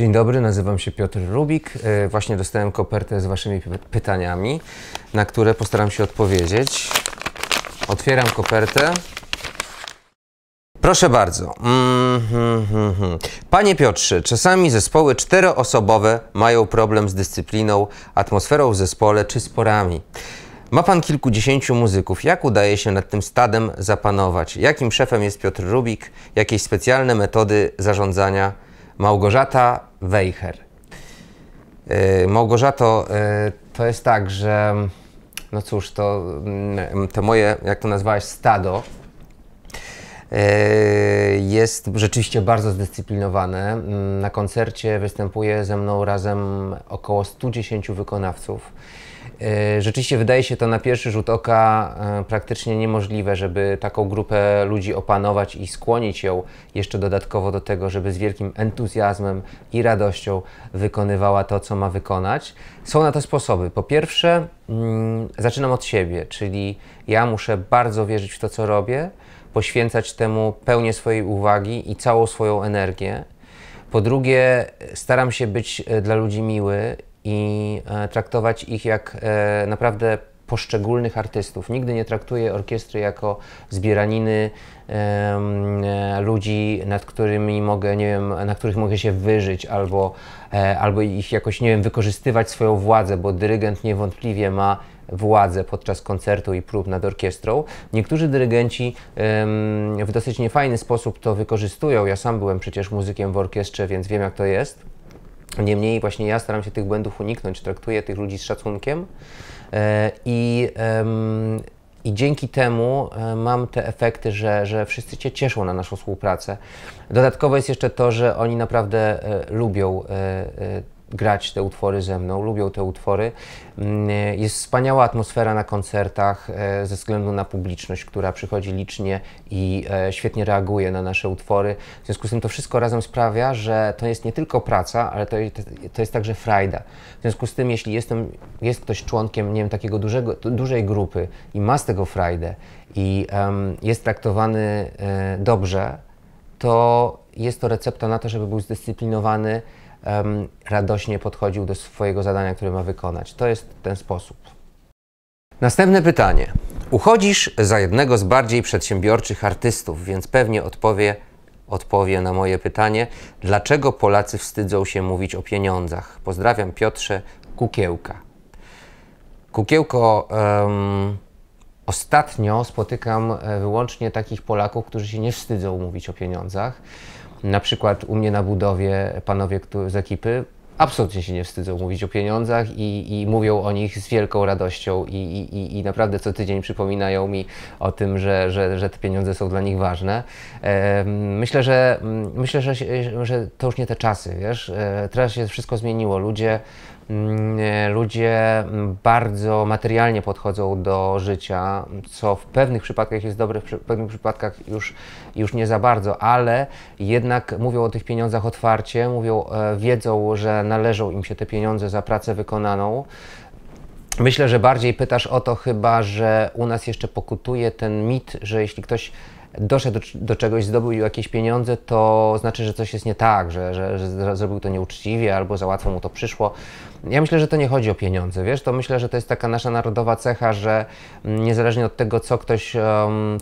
Dzień dobry, nazywam się Piotr Rubik. E, Właśnie dostałem kopertę z Waszymi py- pytaniami, na które postaram się odpowiedzieć. Otwieram kopertę. Proszę bardzo. Panie Piotrze, czasami zespoły czteroosobowe mają problem z dyscypliną, atmosferą w zespole czy sporami. Ma pan kilkudziesięciu muzyków. Jak udaje się nad tym stadem zapanować? Jakim szefem jest Piotr Rubik? Jakieś specjalne metody zarządzania? Małgorzata Wejher. Yy, Małgorzato, yy, to jest tak, że no cóż, to, mm, to moje, jak to nazwałaś, stado yy, jest rzeczywiście bardzo zdyscyplinowane. Mm, Na koncercie występuje ze mną razem około 110 wykonawców. Yy, Rzeczywiście wydaje się to na pierwszy rzut oka e, praktycznie niemożliwe, żeby taką grupę ludzi opanować i skłonić ją jeszcze dodatkowo do tego, żeby z wielkim entuzjazmem i radością wykonywała to, co ma wykonać. Są na to sposoby. Po pierwsze, mm, zaczynam od siebie, czyli ja muszę bardzo wierzyć w to, co robię, poświęcać temu pełnię swojej uwagi i całą swoją energię. Po drugie, staram się być e, dla ludzi miły i e, traktować ich jak e, naprawdę poszczególnych artystów. Nigdy nie traktuję orkiestry jako zbieraniny e, ludzi, nad którymi mogę, nie wiem, na których mogę się wyżyć albo, albo ich jakoś, nie wiem, wykorzystywać swoją władzę, bo dyrygent niewątpliwie ma władzę podczas koncertu i prób nad orkiestrą. Niektórzy dyrygenci w dosyć niefajny sposób to wykorzystują. Ja sam byłem przecież muzykiem w orkiestrze, więc wiem jak to jest. Niemniej właśnie ja staram się tych błędów uniknąć, traktuję tych ludzi z szacunkiem e, i, i dzięki temu e, mam te efekty, że, że wszyscy się cieszą na naszą współpracę. Dodatkowo jest jeszcze to, że oni naprawdę e, lubią grać te utwory ze mną, lubią te utwory. Mm, Jest wspaniała atmosfera na koncertach e, ze względu na publiczność, która przychodzi licznie i e, świetnie reaguje na nasze utwory. W związku z tym to wszystko razem sprawia, że to jest nie tylko praca, ale to, to jest także frajda. W związku z tym, jeśli jestem, jest ktoś członkiem, nie wiem, takiego dużego, dużej grupy i ma z tego frajdę i em, jest traktowany e, dobrze, to jest to recepta na to, żeby był zdyscyplinowany, em, radośnie podchodził do swojego zadania, które ma wykonać. To jest ten sposób. Następne pytanie. Uchodzisz za jednego z bardziej przedsiębiorczych artystów, więc pewnie odpowie, odpowie na moje pytanie, dlaczego Polacy wstydzą się mówić o pieniądzach. Pozdrawiam Piotrze Kukiełka. Kukiełko, em, ostatnio spotykam e, wyłącznie takich Polaków, którzy się nie wstydzą mówić o pieniądzach. Na przykład u mnie na budowie panowie z ekipy absolutnie się nie wstydzą mówić o pieniądzach i, i mówią o nich z wielką radością i, i, i- naprawdę co tydzień przypominają mi o tym, że, że, że te pieniądze są dla nich ważne. Myślę, że, mm, myślę że, że to już nie te czasy, wiesz, E, teraz się wszystko zmieniło. Ludzie ludzie mm, bardzo materialnie podchodzą do życia, co w pewnych przypadkach jest dobre, w pewnych przypadkach już, już nie za bardzo, ale jednak mówią o tych pieniądzach otwarcie, mówią, e, wiedzą, że należą im się te pieniądze za pracę wykonaną. Myślę, że bardziej pytasz o to chyba, że u nas jeszcze pokutuje ten mit, że jeśli ktoś doszedł do, do czegoś, zdobył jakieś pieniądze, to znaczy, że coś jest nie tak, że, że, że zrobił to nieuczciwie albo za łatwo mu to przyszło. Ja myślę, że to nie chodzi o pieniądze, wiesz, to myślę, że to jest taka nasza narodowa cecha, że niezależnie od tego, co ktoś,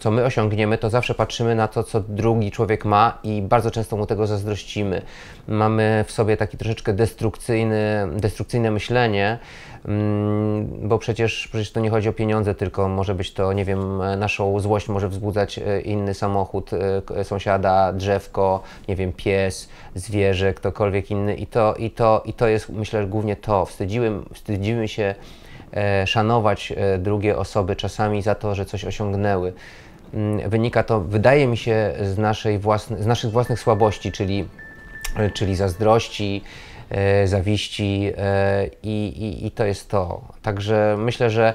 co my osiągniemy, to zawsze patrzymy na to, co drugi człowiek ma i bardzo często mu tego zazdrościmy. Mamy w sobie taki troszeczkę destrukcyjny, destrukcyjne myślenie, Mm, bo przecież, przecież to nie chodzi o pieniądze, tylko może być to, nie wiem, naszą złość może wzbudzać e, inny samochód e, sąsiada, drzewko, nie wiem, pies, zwierzę, ktokolwiek inny i to, i to, i to jest, myślę, głównie to. Wstydziły, wstydzimy się e, szanować e, drugie osoby czasami za to, że coś osiągnęły. Mm, Wynika to, wydaje mi się, z, naszej własne, z naszych własnych słabości, czyli e, czyli zazdrości, zawiści i, i, i to jest to. Także myślę, że,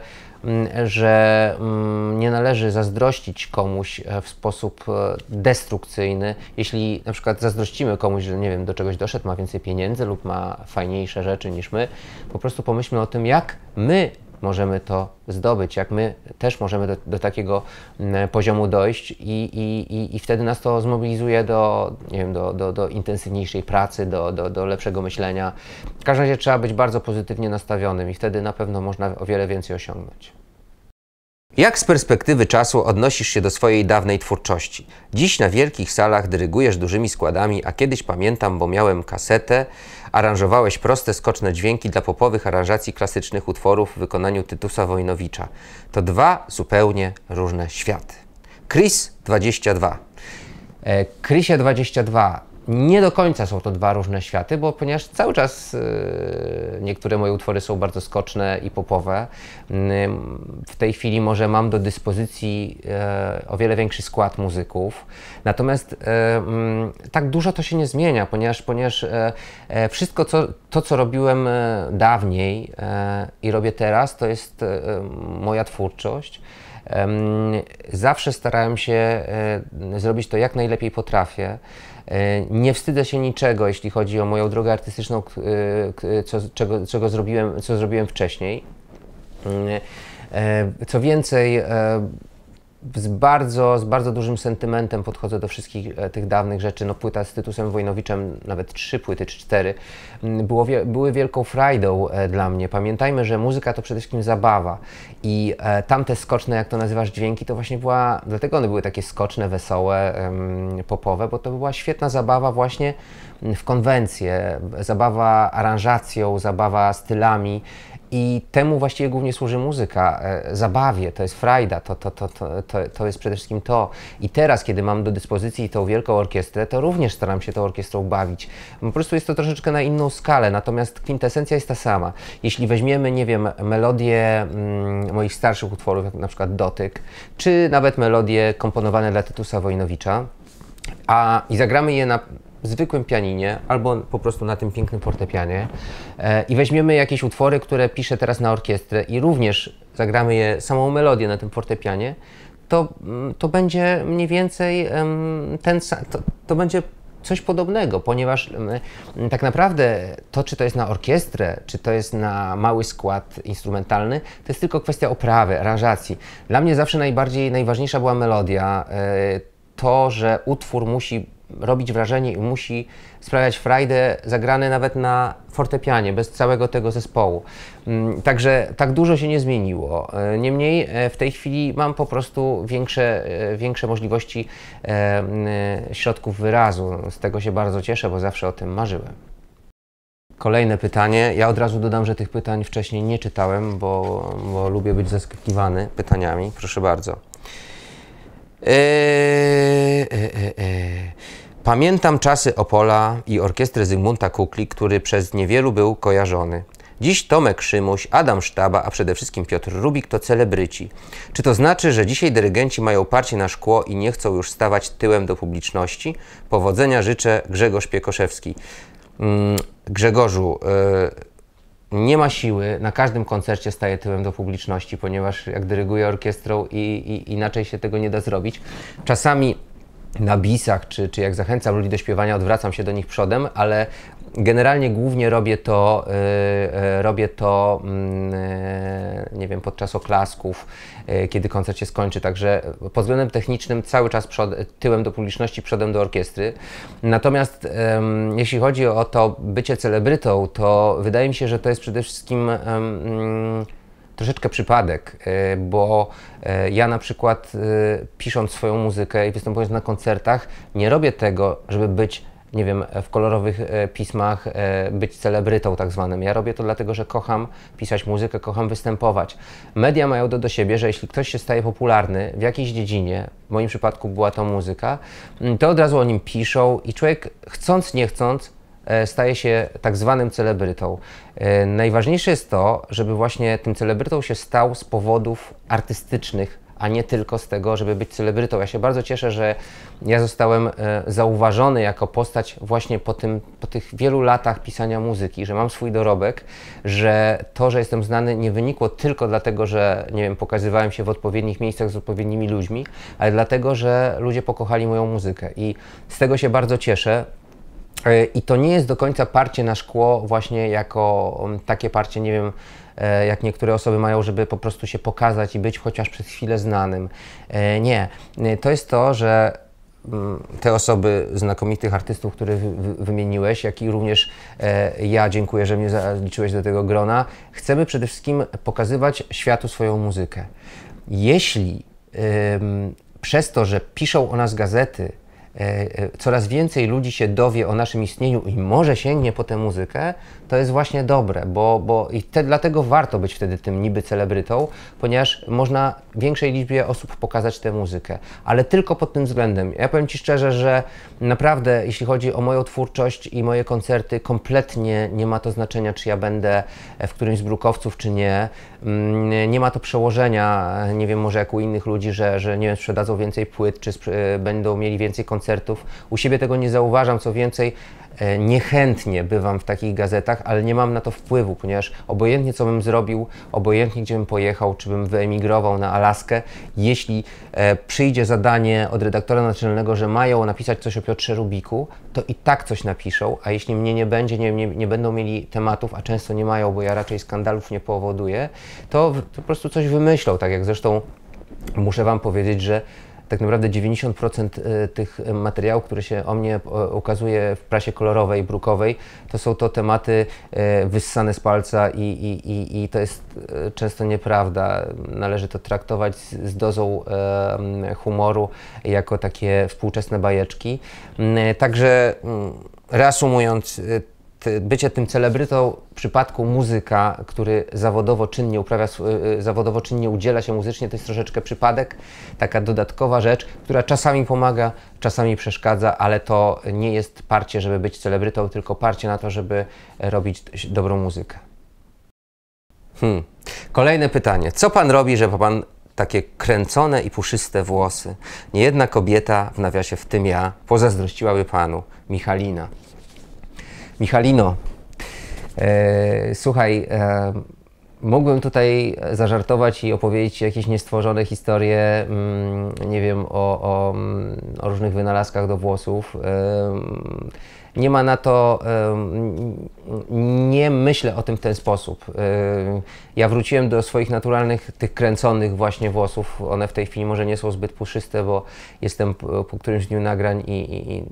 że mm, nie należy zazdrościć komuś e, w sposób e, destrukcyjny. Jeśli na przykład zazdrościmy komuś, że nie wiem, do czegoś doszedł, ma więcej pieniędzy lub ma fajniejsze rzeczy niż my, po prostu pomyślmy o tym, jak my możemy to zdobyć, jak my też możemy do, do takiego mm, poziomu dojść i, i, i, wtedy nas to zmobilizuje do, nie wiem, do, do, do intensywniejszej pracy, do, do, do lepszego myślenia. W każdym razie trzeba być bardzo pozytywnie nastawionym i wtedy na pewno można o wiele więcej osiągnąć. Jak z perspektywy czasu odnosisz się do swojej dawnej twórczości? Dziś na wielkich salach dyrygujesz dużymi składami, a kiedyś pamiętam, bo miałem kasetę, aranżowałeś proste, skoczne dźwięki dla popowych aranżacji klasycznych utworów w wykonaniu Tytusa Wojnowicza. To dwa zupełnie różne światy. Chris 22. E, Chrisie 22 nie do końca są to dwa różne światy, bo ponieważ cały czas y, niektóre moje utwory są bardzo skoczne i popowe, y, w tej chwili może mam do dyspozycji y, o wiele większy skład muzyków. Natomiast mm, tak dużo to się nie zmienia, ponieważ, ponieważ wszystko co, to, co robiłem dawniej i robię teraz, to jest moja twórczość. Zawsze starałem się zrobić to jak najlepiej potrafię. E, nie wstydzę się niczego, jeśli chodzi o moją drogę artystyczną, co, czego, czego zrobiłem, co zrobiłem wcześniej. Mm, e, co więcej, e, z bardzo, z bardzo dużym sentymentem podchodzę do wszystkich e, tych dawnych rzeczy. No, płyta z Tytusem Wojnowiczem, nawet trzy płyty czy cztery, mm, było, były wielką frajdą e, dla mnie. Pamiętajmy, że muzyka to przede wszystkim zabawa i e, tamte skoczne, jak to nazywasz, dźwięki, to właśnie była, dlatego one były takie skoczne, wesołe, popowe, bo to była świetna zabawa właśnie w konwencję, zabawa aranżacją, zabawa stylami. I temu właściwie głównie służy muzyka, e, zabawie, to jest frajda, to, to, to, to, jest przede wszystkim to. I teraz, kiedy mam do dyspozycji tą wielką orkiestrę, to również staram się tą orkiestrą bawić. Po prostu jest to troszeczkę na inną skalę, natomiast kwintesencja jest ta sama. Jeśli weźmiemy, nie wiem, melodie mm, moich starszych utworów, jak na przykład Dotyk, czy nawet melodie komponowane dla Tytusa Wojnowicza, a i zagramy je na zwykłym pianinie albo po prostu na tym pięknym fortepianie e, i weźmiemy jakieś utwory, które piszę teraz na orkiestrę i również zagramy je samą melodię na tym fortepianie, to, mm, to będzie mniej więcej ten to, to będzie coś podobnego, ponieważ tak naprawdę to, czy to jest na orkiestrę, czy to jest na mały skład instrumentalny, to jest tylko kwestia oprawy, aranżacji. Dla mnie zawsze najbardziej, najważniejsza była melodia, e, to, że utwór musi robić wrażenie i musi sprawiać frajdę zagrane nawet na fortepianie, bez całego tego zespołu. Mm, także tak dużo się nie zmieniło. E, niemniej e, w tej chwili mam po prostu większe, e, większe możliwości środków wyrazu. Z tego się bardzo cieszę, bo zawsze o tym marzyłem. Kolejne pytanie. Ja od razu dodam, że tych pytań wcześniej nie czytałem, bo, bo lubię być zaskakiwany pytaniami. Proszę bardzo. Eee. Pamiętam czasy Opola i orkiestry Zygmunta Kukli, który przez niewielu był kojarzony. Dziś Tomek Szymuś, Adam Sztaba, a przede wszystkim Piotr Rubik to celebryci. Czy to znaczy, że dzisiaj dyrygenci mają parcie na szkło i nie chcą już stawać tyłem do publiczności? Powodzenia życzę Grzegorz Piekoszewski. Mm, Grzegorzu, yy, nie ma siły, na każdym koncercie staje tyłem do publiczności, ponieważ jak dyryguję orkiestrą i, i inaczej się tego nie da zrobić. Czasami na bisach, czy, czy jak zachęcam ludzi do śpiewania, odwracam się do nich przodem, ale generalnie głównie robię to, yy, robię to yy, nie wiem, podczas oklasków, yy, kiedy koncert się skończy, także pod względem technicznym cały czas przod, tyłem do publiczności, przodem do orkiestry. Natomiast jeśli chodzi o to bycie celebrytą, to wydaje mi się, że to jest przede wszystkim troszeczkę przypadek, e, bo e, ja na przykład e, pisząc swoją muzykę i występując na koncertach, nie robię tego, żeby być nie wiem, w kolorowych pismach być celebrytą tak zwanym. Ja robię to dlatego, że kocham pisać muzykę, kocham występować. Media mają to do siebie, że jeśli ktoś się staje popularny w jakiejś dziedzinie, w moim przypadku była to muzyka, to od razu o nim piszą i człowiek chcąc, nie chcąc, staje się tak zwanym celebrytą. E, najważniejsze jest to, żeby właśnie tym celebrytą się stał z powodów artystycznych, a nie tylko z tego, żeby być celebrytą. Ja się bardzo cieszę, że ja zostałem e, zauważony jako postać właśnie po, tym, po tych wielu latach pisania muzyki, że mam swój dorobek, że to, że jestem znany nie wynikło tylko dlatego, że nie wiem, pokazywałem się w odpowiednich miejscach z odpowiednimi ludźmi, ale dlatego, że ludzie pokochali moją muzykę i z tego się bardzo cieszę. E, I to nie jest do końca parcie na szkło, właśnie jako mm, takie parcie, nie wiem, e, jak niektóre osoby mają, żeby po prostu się pokazać i być chociaż przez chwilę znanym. E, nie. To jest to, że mm, te osoby, znakomitych artystów, których wymieniłeś, jak i również ja dziękuję, że mnie zaliczyłeś do tego grona, chcemy przede wszystkim pokazywać światu swoją muzykę. Jeśli przez to, że piszą o nas gazety, coraz więcej ludzi się dowie o naszym istnieniu i może sięgnie po tę muzykę, to jest właśnie dobre, bo, bo i te, dlatego warto być wtedy tym niby celebrytą, ponieważ można większej liczbie osób pokazać tę muzykę, ale tylko pod tym względem. Ja powiem Ci szczerze, że naprawdę jeśli chodzi o moją twórczość i moje koncerty, kompletnie nie ma to znaczenia, czy ja będę w którymś z brukowców, czy nie. Mm, nie ma to przełożenia, nie wiem, może jak u innych ludzi, że, że nie wiem, sprzedadzą więcej płyt, czy będą mieli więcej koncertów. U siebie tego nie zauważam, co więcej, niechętnie bywam w takich gazetach, ale nie mam na to wpływu, ponieważ obojętnie co bym zrobił, obojętnie gdzie bym pojechał, czy bym wyemigrował na Alaskę, jeśli e, przyjdzie zadanie od redaktora naczelnego, że mają napisać coś o Piotrze Rubiku, to i tak coś napiszą, a jeśli mnie nie będzie, nie, nie, nie będą mieli tematów, a często nie mają, bo ja raczej skandalów nie powoduję, to, to po prostu coś wymyślą, tak jak zresztą muszę Wam powiedzieć, że tak naprawdę 90% e, tych materiałów, które się o mnie e, ukazuje w prasie kolorowej, brukowej, to są to tematy e, wyssane z palca i, i, i, i to jest często nieprawda. Należy to traktować z, z dozą humoru jako takie współczesne bajeczki. Mm, także mm, reasumując, bycie tym celebrytą w przypadku muzyka, który zawodowo czynnie uprawia, y, zawodowo czynnie udziela się muzycznie, to jest troszeczkę przypadek, taka dodatkowa rzecz, która czasami pomaga, czasami przeszkadza, ale to nie jest parcie, żeby być celebrytą, tylko parcie na to, żeby robić dobrą muzykę. Hmm. Kolejne pytanie. Co pan robi, żeby pan takie kręcone i puszyste włosy? Niejedna kobieta, w nawiasie w tym ja, pozazdrościłaby panu, Michalina. Michalino, e, słuchaj, e, mógłbym tutaj zażartować i opowiedzieć jakieś niestworzone historie, mm, nie wiem, o, o, mm, o różnych wynalazkach do włosów. E, nie ma na to, nie myślę o tym w ten sposób. Ja wróciłem do swoich naturalnych, tych kręconych właśnie włosów. One w tej chwili może nie są zbyt puszyste, bo jestem po którymś dniu nagrań i, i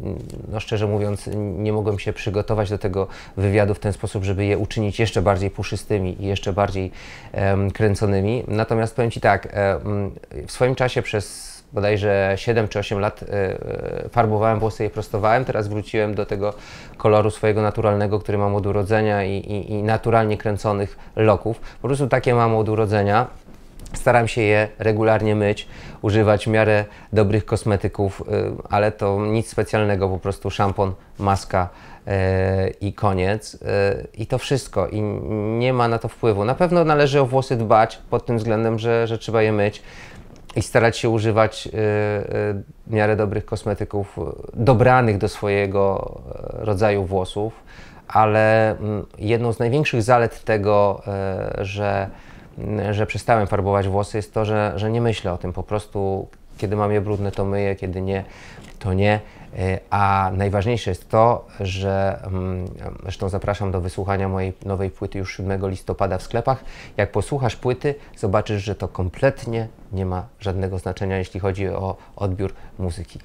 no szczerze mówiąc nie mogłem się przygotować do tego wywiadu w ten sposób, żeby je uczynić jeszcze bardziej puszystymi i jeszcze bardziej kręconymi. Natomiast powiem Ci tak, w swoim czasie przez bodajże 7 czy 8 lat e, e, farbowałem włosy i prostowałem. Teraz wróciłem do tego koloru swojego naturalnego, który mam od urodzenia i, i, i naturalnie kręconych loków. Po prostu takie mam od urodzenia. Staram się je regularnie myć, używać w miarę dobrych kosmetyków, e, ale to nic specjalnego, po prostu szampon, maska i koniec. I to wszystko. I nie ma na to wpływu. Na pewno należy o włosy dbać pod tym względem, że, że trzeba je myć i starać się używać y, y, w miarę dobrych kosmetyków, dobranych do swojego rodzaju włosów, ale mm, jedną z największych zalet tego, że, że przestałem farbować włosy jest to, że, że nie myślę o tym. Po prostu, kiedy mam je brudne, to myję, kiedy nie, to nie. E, a najważniejsze jest to, że mm, zresztą zapraszam do wysłuchania mojej nowej płyty już 7 listopada w sklepach. Jak posłuchasz płyty, zobaczysz, że to kompletnie nie ma żadnego znaczenia, jeśli chodzi o odbiór muzyki.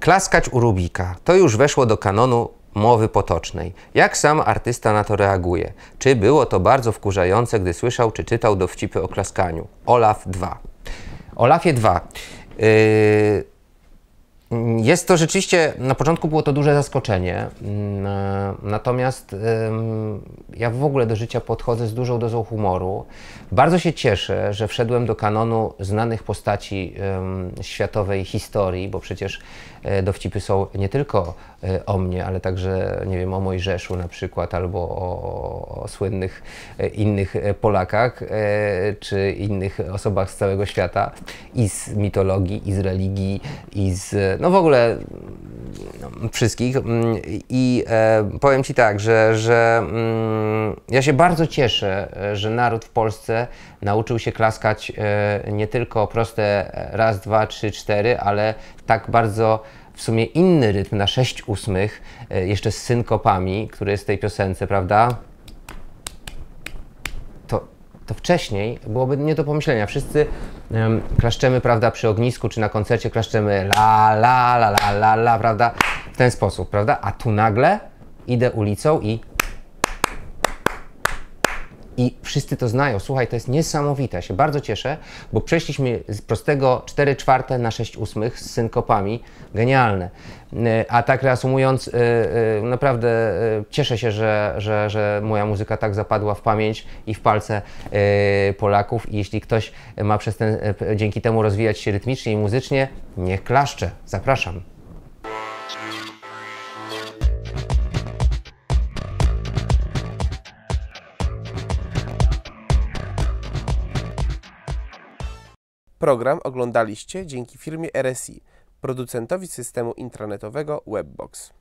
Klaskać u Rubika to już weszło do kanonu mowy potocznej. Jak sam artysta na to reaguje? Czy było to bardzo wkurzające, gdy słyszał czy czytał dowcipy o klaskaniu? Olaf 2. Olafie 2. Yy, jest to rzeczywiście, na początku było to duże zaskoczenie, mm, e, natomiast ja w ogóle do życia podchodzę z dużą dozą humoru. Bardzo się cieszę, że wszedłem do kanonu znanych postaci światowej historii, bo przecież dowcipy są nie tylko e, o mnie, ale także, nie wiem, o Mojżeszu na przykład, albo o, o słynnych innych Polakach, czy innych osobach z całego świata, i z mitologii, i z religii, i z no w ogóle no, wszystkich. Mm, I e, powiem Ci tak, że, że mm, ja się bardzo cieszę, że naród w Polsce nauczył się klaskać e, nie tylko proste raz, dwa, trzy, cztery, ale tak bardzo w sumie inny rytm na sześć ósmych, e, jeszcze z synkopami, który jest w tej piosence, prawda? to wcześniej byłoby nie do pomyślenia. Wszyscy em, klaszczemy, prawda, przy ognisku czy na koncercie klaszczemy la, la, la, la, la, la, prawda, w ten sposób, prawda? A tu nagle idę ulicą i i wszyscy to znają. Słuchaj, to jest niesamowite. Ja się bardzo cieszę, bo przeszliśmy z prostego 4 czwarte na 6 ósmych z synkopami. Genialne. E, A tak reasumując, e, e, naprawdę cieszę się, że, że, że moja muzyka tak zapadła w pamięć i w palce Polaków. I jeśli ktoś ma przez ten, dzięki temu rozwijać się rytmicznie i muzycznie, niech klaszcze. Zapraszam. Program oglądaliście dzięki firmie RSI, producentowi systemu intranetowego Webbox.